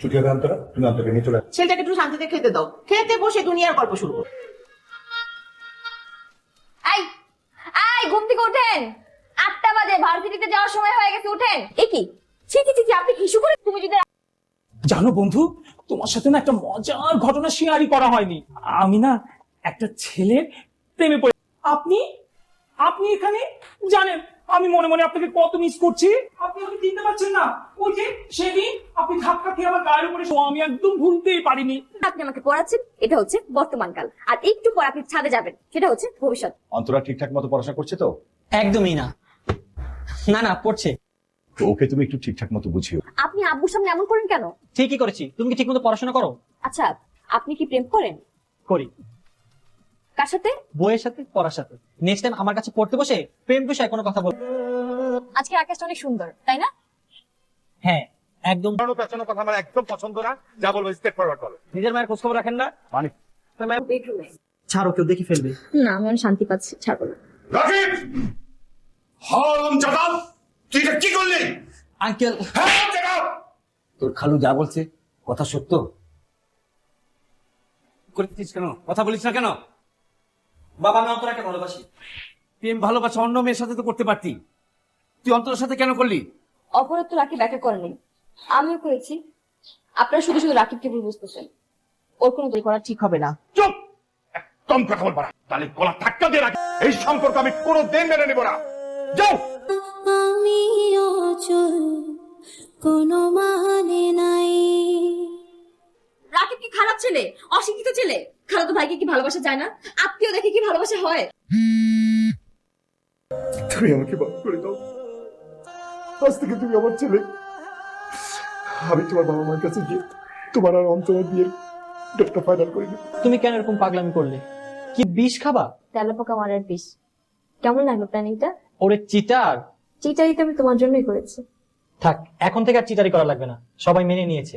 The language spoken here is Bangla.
ছুটি হবে অন্তরা তুমি অন্তরা নিয়ে চলে আসো। ছেলেটাকে একটু শান্তিতে খেতে দাও। খেতে বসে দুনিয়ার গল্প শুরু করো। আই আই ঘুম থেকে ওঠেন আটটা বাজে ভার্সিটিতে যাওয়ার সময় হয়ে গেছে উঠেন। এ কি? ছি ছি ছি ছি, আপনি হিসু করে তুমি যদি জানো বন্ধু তোমার সাথে না একটা মজার ঘটনা শেয়ারই করা হয়নি। আমি না একটা ছেলের প্রেমে পড়ে আপনি আপনি এখানে জানেন আমি মনে মনে আপনাকে কত মিস করছি। আপনি আমাকে চিনতে পারছেন না। ওই যে সেদিন আপনি ধাক্কা খেয়ে আমার গায়ের উপরে আমি একদম ভুলতেই পারিনি। আপনি আমাকে পড়াচ্ছেন এটা হচ্ছে বর্তমানকাল আর একটু পর আপনি ছাদে যাবেন সেটা হচ্ছে ভবিষ্যৎ। অন্তরা ঠিকঠাক মতো পড়াশোনা করছে তো? একদমই না। না না পড়ছে। ওকে তুমি একটু ঠিকঠাক মতো বুঝিও। আপনি আব্বুর সামনে এমন করেন কেন? ঠিকই করেছি। তুমি কি ঠিকমতো পড়াশোনা করো? আচ্ছা আপনি কি প্রেম করেন? করি। কার সাথে? বইয়ের সাথে পড়ার সাথে। নেক্সট টাইম আমার কাছে পড়তে বসে প্রেম বিষয়ে কোনো কথা বল আজকে আকাশটা অনেক সুন্দর তাই না? হ্যাঁ একদম পেছনের কথা আমার একদম পছন্দ না। যা বলব স্টেট ফরওয়ার্ড বলো। নিজের মায়ের খোঁজ খবর রাখেন না। মানে বেডরুমে। ছাড়ো কেউ দেখে ফেলবে। না আমি অনেক শান্তি পাচ্ছি ছাড়বো না। রাকিব হরম জাদাব তুই এটা কি করলি? আঙ্কেল জাদাব তোর খালু যা বলছে কথা সত্য? করছিস কেন? কথা বলিস না কেন? বাবা আমি অন্তরাকে ভালোবাসি। প্রেম ভালোবাসা অন্য মেয়ের সাথে তো করতে পারতি। তুই অন্তরের সাথে কেন করলি? অপরাধ তো রাকিব একা করেনি। আমিও করেছি। আপনারা শুধু শুধু রাকিবকে ভুল বুঝতেছেন। ওর কোনো দোষ করা ঠিক হবে না। চুপ! একদম কথা বলবা না। তাহলে গলা ধাক্কা দিয়ে রাখি। এই সম্পর্ক আমি কোনো দিন মেনে নেব না। যাও! আমি অচল কোনো মানে ছেলে অশিক্ষিত ছেলে। খালাতো ভাইকে কি ভালোবাসা যায় না? আত্মীয় দেখে কি ভালোবাসা হয়? তুমি আমাকে মাফ করে দাও। আজ থেকে তুমি আমার ছেলে। আমি তোমার বাবা মার কাছে গিয়ে তোমার আর অন্তরের বিয়ের ডেটটা ফাইনাল করে দিই তুমি কেন এরকম পাগলামি করলে? কি বিষ খাবা? তেলাপোকা মারার বিষ। কেমন লাগল প্ল্যানিংটা? ওরে চিটার। চিটারি তো আমি তোমার জন্যই করেছি। থাক এখন থেকে আর চিটারি করা লাগবে না। সবাই মেনে নিয়েছে।